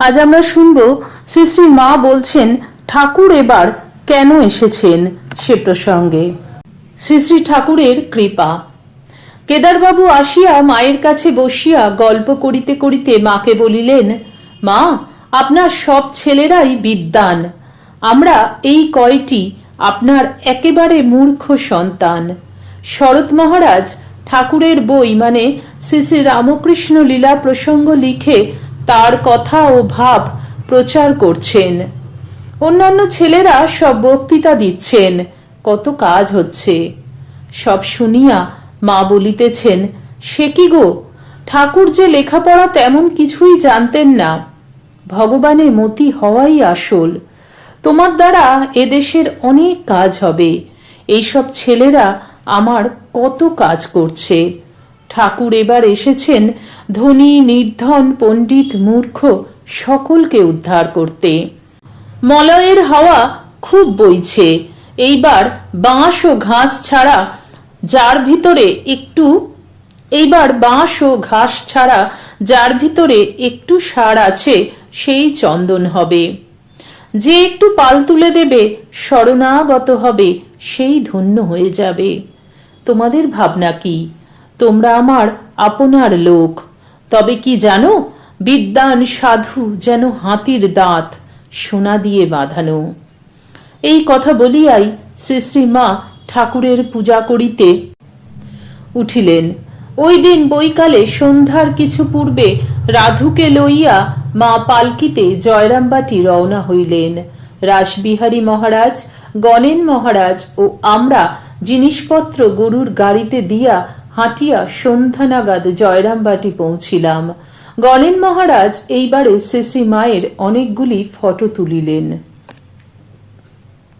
আজ আমরা শুনব শ্রী শ্রী মা বলছেন, ঠাকুর এবার কেন এসেছেন? সে প্রসঙ্গে। শ্রী শ্রী ঠাকুরের কৃপা। কেদারবাবু আসিয়া মায়ের কাছে বসিয়া গল্প করিতে করিতে মাকে বলিলেন, মা, আপনার সব ছেলেরাই বিদ্বান। আমরা এই কয়টি আপনার একেবারে মূর্খ সন্তান। শরৎ মহারাজ ঠাকুরের বই মানে শ্রী শ্রী রামকৃষ্ণ লীলা প্রসঙ্গ লিখে তার কথা ও ভাব প্রচার করছেন। অন্যান্য ছেলেরা সব বক্তৃতা দিচ্ছেন। কত কাজ হচ্ছে। সব শুনিয়া মা বলিতেছেন, সে কি গো? ঠাকুর যে লেখাপড়া তেমন কিছুই জানতেন না। ভগবানের মতি হওয়াই আসল। তোমার দ্বারা এদেশের অনেক কাজ হবে। এইসব ছেলেরা আমার কত কাজ করছে। ঠাকুর এবার এসেছেন ধনী, নির্ধন, পণ্ডিত, মূর্খ, সকলকে উদ্ধার করতে। মলয়ের হাওয়া খুব বইছে। এইবার বাঁশ ও ঘাস ছাড়া যার ভিতরে একটু, এইবার বাঁশ ও ঘাস ছাড়া যার ভিতরে একটু সার আছে, সেই চন্দন হবে। যে একটু পাল তুলে দেবে, শরণাগত হবে, সেই ধন্য হয়ে যাবে। তোমাদের ভাবনা কি? তোমরা আমার আপনার লোক। তবে কি জানো বিদ্যান সাধু যেন হাতির দাঁত সোনা দিয়ে বাঁধানো। এই কথা বলিয়াই শ্রী শ্রী মা ঠাকুরের পূজা করিতে উঠিলেন। ওই দিন বৈকালে সন্ধ্যার কিছু পূর্বে রাধুকে লইয়া মা পালকিতে জয়রামবাটি রওনা হইলেন। রাসবিহারী মহারাজ, গণেন মহারাজ ও আমরা জিনিসপত্র গরুর গাড়িতে দিয়া হাঁটিয়া সন্ধ্যা নাগাদ জয়রামবাটি পৌঁছিলাম। গণেন মহারাজ এইবারে শ্রী মায়ের অনেকগুলি ফটো তুলিলেন।